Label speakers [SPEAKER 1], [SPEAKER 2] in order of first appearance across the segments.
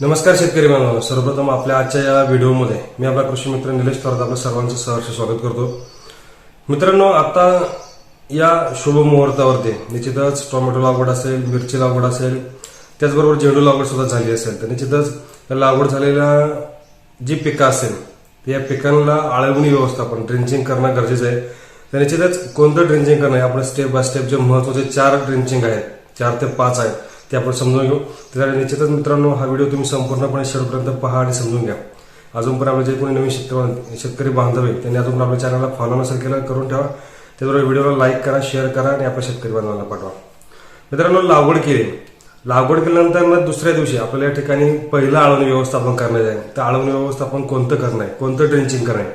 [SPEAKER 1] नमस्कार शेतकरी बांधवांनो. सर्वप्रथम आपल्या आजच्या या व्हिडिओमध्ये मी आपला कृषी मित्र निलेश थोरात आपलं सर्वांचं सहर्ष स्वागत करतो. मित्रांनो आता या शुभ मुहूर्तावरती निश्चितच टोमॅटो लागवड असेल मिरची लागवड असेल त्याचबरोबर झेंडू लागवड सुद्धा झाली असेल तर निश्चितच या लागवड झालेल्या जी पिकं असेल तर या पिकांना आळवणी व्यवस्थापन ड्रिंचिंग करणं गरजेचं आहे. तर निश्चितच कोणतं ड्रिंचिंग करणं आहे आपण स्टेप बाय स्टेप जे महत्त्वाचे चार ड्रिंचिंग आहेत चार ते पाच आहेत ते आपण समजून घेऊ. त्यासाठी निश्चितच मित्रांनो हा व्हिडिओ तुम्ही संपूर्णपणे शेवटपर्यंत पहा आणि समजून घ्या. अजून पण आपले जे कोणी नवीन शेतकरी शेतकरी बांधव आहेत त्यांनी अजून आपल्या चॅनलला फॉलो नसेल केलं करून ठेवा. त्याबरोबर व्हिडिओला लाईक करा शेअर करा आणि आपल्या शेतकरी बांधवांना पाठवा. मित्रांनो लागवड केली. लागवड केल्यानंतर मग दुसऱ्या दिवशी आपल्या या ठिकाणी पहिलं आळवणी व्यवस्थापन करण्यात आहे तर आळवणी व्यवस्थापन कोणतं करणं आहे? कोणतं ड्रेंचिंग करणं आहे?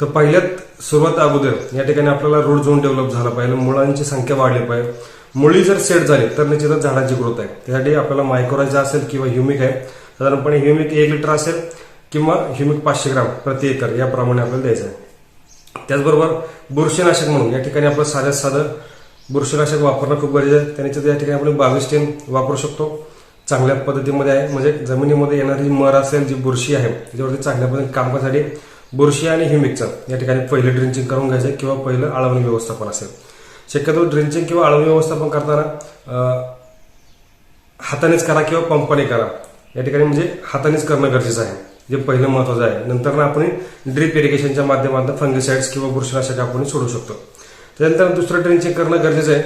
[SPEAKER 1] तर पहिल्यात सुरुवात अगोदर या ठिकाणी आपल्याला रोड झोन डेव्हलप झाला पाहिजे. मुळांची संख्या वाढली पाहिजे. मुळी जर सेट झाली तर निश्चितच झाडाची ग्रोथ आहे. त्यासाठी आपल्याला मायक्रोरायझा असेल किंवा ह्युमिक आहे. साधारणपणे ह्युमिक एक लिटर असेल किंवा ह्युमिक पाचशे ग्राम प्रति एकर याप्रमाणे आपल्याला द्यायचं आहे. त्याचबरोबर बुरशीनाशक म्हणून या ठिकाणी आपण साध्यात साधं बुरशीनाशक वापरणं खूप गरजेचं आहे. त्याने या ठिकाणी आपण बावीस टेन वापरू शकतो. चांगल्या पद्धतीमध्ये आहे. म्हणजे जमिनीमध्ये येणारी मर असेल जी बुरशी आहे त्याच्यावरती चांगल्या पद्धतीने काम करण्यासाठी बुरशी आणि ह्युमिकचं या ठिकाणी पहिलं ड्रिंचिंग करून घ्यायचं आहे किंवा पहिलं आळवणी व्यवस्थापन असेल. शक्यतो ड्रिंचिंग किंवा आळवणी व्यवस्थापन करताना हातानेच करा किंवा पंपाने करा. या ठिकाणी म्हणजे हातानेच करणं गरजेचं आहे. जे पहिलं महत्वाचं आहे. नंतर आपण ड्रीप इरिगेशनच्या माध्यमातून फंगिसाइड्स किंवा बुरशीनाशक आपण सोडू शकतो. त्यानंतर दुसरं ट्रेंचिंग करणं गरजेचं आहे.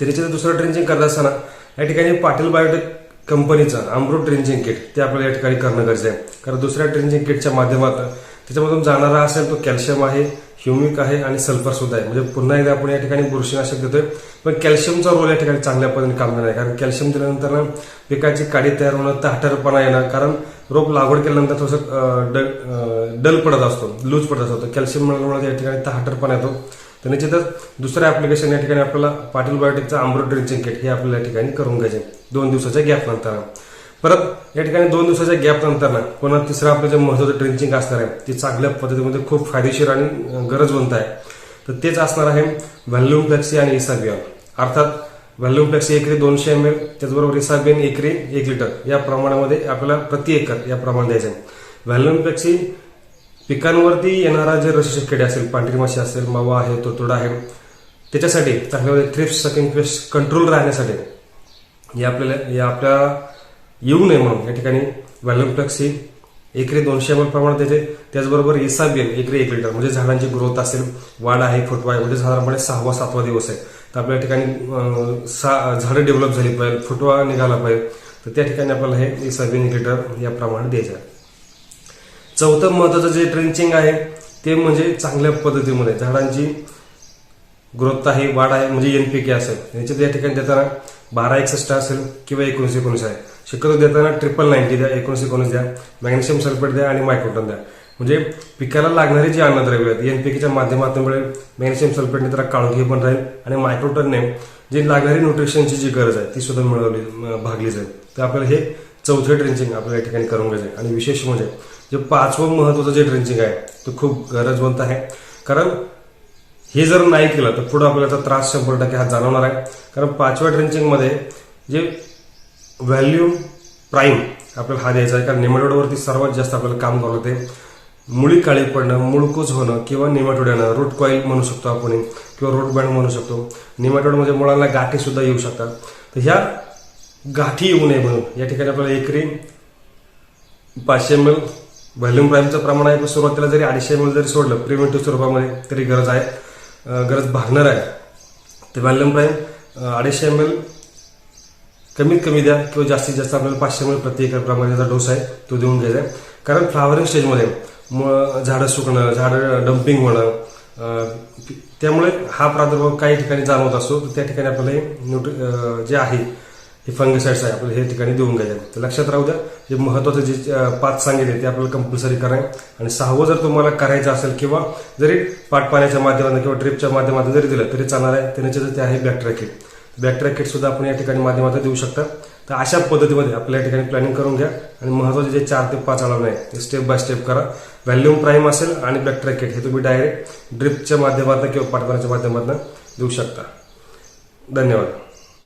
[SPEAKER 1] त्याच्यात दुसरं ट्रेंचिंग करत असताना या ठिकाणी पाटील बायोटेक कंपनीचं अमृत ट्रेंचिंग किट ते आपल्याला या ठिकाणी करणं गरजेचं आहे. कारण दुसऱ्या ट्रेंचिंग किटच्या माध्यमातून त्याच्यामधून जाणारा असेल तो कॅल्शियम आहे ह्युमिक आहे आणि सल्फर सुद्धा आहे. म्हणजे पुन्हा एकदा आपण या ठिकाणी बुरशीनाशक देतोय पण कॅल्शियमचा रोल या ठिकाणी चांगल्या पद्धतीने काम करणार आहे. कारण कॅल्शियम दिल्यानंतर ना पिकाची काडी तयार होणं ताठरपणा येणं कारण रोप लागवड केल्यानंतर थोडंसं डल डल पडत असतो लूज पडत असतो. कॅल्शियम मिळाल्यामुळे या ठिकाणी ताठरपणा येतो. तर निश्चितच दुसरं ऍप्लिकेशन या ठिकाणी आपल्याला पाटील बायोटेकचं अमृत ड्रिंचिंग किट हे आपल्याला या ठिकाणी करून घ्यायचे दोन दिवसाच्या गॅप नंतर. परत या ठिकाणी दोन दिवसाच्या गॅप नंतर ना पुन्हा तिसरं आपलं जे महत्वाचं ट्रेंचिंग असणार आहे ते चांगल्या पद्धतीमध्ये खूप फायदेशीर आणि गरज गरजवंत आहे. तर तेच असणार आहे व्हॅल्यूम फ्लॅक्सी आणि इसाबियन अर्थात व्हॅल्यूम फ्लॅक्सी एकरी दोनशे एम एल त्याचबरोबर इसाबियन एकरी एक लिटर या प्रमाणामध्ये आपल्याला प्रति एकर या प्रमाण द्यायचं आहे. व्हॅल्युम फ्लॅक्सी पिकांवरती येणारा जे रशीचे किडे असेल पांढरी माशी असेल मावा आहे तुडतुडा आहे त्याच्यासाठी चांगल्यामध्ये थ्रिप्स सकिंग पेस्ट कंट्रोल राहण्यासाठी या आपल्याला या आपल्या येऊ नये म्हणून. या ठिकाणी व्हॅल्यूम फ्लेक्स दोनशे एम एल प्रमाणात येते. त्याचबरोबर इसाबियन एकरे एक लिटर म्हणजे झाडांची ग्रोथ असेल वाढ आहे फुटवा आहे. म्हणजे साधारणपणे सहावा सातवा दिवस आहे. तर आपल्या ठिकाणी सा झाडं डेव्हलप झाली पाहिजे फुटवा निघाला पाहिजे. तर त्या ठिकाणी आपल्याला हे इसाबियन एक लिटर या प्रमाणात द्यायचं आहे. चौथं महत्वाचं जे ट्रेंचिंग आहे ते म्हणजे चांगल्या पद्धतीमध्ये झाडांची ग्रोथ आहे वाढ आहे. म्हणजे एनपीके असेल. याच्यात या ठिकाणी देताना बारा एकसष्ट असेल किंवा एकोणीस एकोणीस आहे. शक्यतो देताना ट्रिपल नाईन्टी द्या एकोणीस एकोणीस द्या मॅग्नेशियम सल्फेट द्या आणि मायक्रोटन द्या. म्हणजे पिकाला लागणारी जी अन्नद्रव्य आहेत एनपीकेच्या माध्यमातून मिळेल मॅग्नेशियम सल्फेटने त्याला काळोखी पण राहील आणि मायक्रोटनने जी लागणारी न्यूट्रिशनची जी गरज आहे ती सुद्धा मिळवली भागली जाईल. तर आपल्याला हे चौथे ड्रिंचिंग आपल्या या ठिकाणी करून घ्यायचं आहे. आणि विशेष म्हणजे जे पाचवं महत्वाचं जे ड्रिंचिंग आहे ते खूप गरजवंत आहे. कारण हे जर नाही केलं तर पुढे आपल्याला त्रास शंभर टक्के हा जाणवणार आहे. कारण पाचव्या ड्रिंचिंगमध्ये जे व्हॅल्यूम प्राईम आपल्याला हा द्यायचा आहे. कारण नेमॅटोडवरती सर्वात जास्त आपल्याला काम करावं लागते मुळी काळी पडणं मुळकूच होणं किंवा निमाटोड्यानं येणं रूट कॉईल म्हणू शकतो आपण किंवा रूट बँड म्हणू शकतो. नेमॅटोडमध्ये म्हणजे मुळांना गाठी सुद्धा येऊ शकतात. तर ह्या गाठी येऊ नये म्हणून या ठिकाणी आपल्याला एकरी पाचशे एम एल व्हॉल्यूम प्राईमचं प्रमाण आहे. पण सुरुवातीला जरी अडीचशे एम एल जरी सोडलं प्रिव्हेंटिव्ह स्वरूपामध्ये तरी गरज आहे. गरज भागणार आहे. ते व्हॉल्यूम प्राईम अडीचशे एम एल कमीत कमी द्या किंवा जास्तीत जास्त आपल्याला पाचशे एम प्रति एकर प्रमाणाचा डोस आहे तो देऊन घ्यायचा आहे. कारण फ्लावरिंग स्टेजमध्ये म- झाडं सुकणं झाडं डम्पिंग होणं त्यामुळे हा प्रादुर्भाव काही ठिकाणी जाणवत असतो तर त्या ठिकाणी आपल्याला हे न्यूट्री जे आहे हे फंगसाईड्स आहे आपल्याला हे ठिकाणी देऊन घ्यायचे तर लक्षात राहू द्या जे महत्वाचं जे पाच सांगितले ते आपल्याला कंपल्सरी करा. आणि सहावं जर तुम्हाला करायचं असेल किंवा जरी पाटपाण्याच्या माध्यमातून किंवा ट्रिपच्या माध्यमातून जरी दिलं तरी चालणार आहे. त्याच्यात ते आहे बॅक्टेरिया बॅकट्रॅक किट सुद्धा आपण या ठिकाणी माध्यमातून देऊ शकता. तर अशा पद्धतीमध्ये आपल्या या ठिकाणी प्लॅनिंग करून घ्या. आणि महत्त्वाचे जे चार ते पाच अलावणे आहे ते स्टेप बाय स्टेप करा. व्हॅल्यूम प्राईम असेल आणि बॅकट्रॅक किट हे तुम्ही डायरेक्ट ड्रिपच्या माध्यमातून किंवा पाठवण्याच्या माध्यमातून देऊ शकता. धन्यवाद.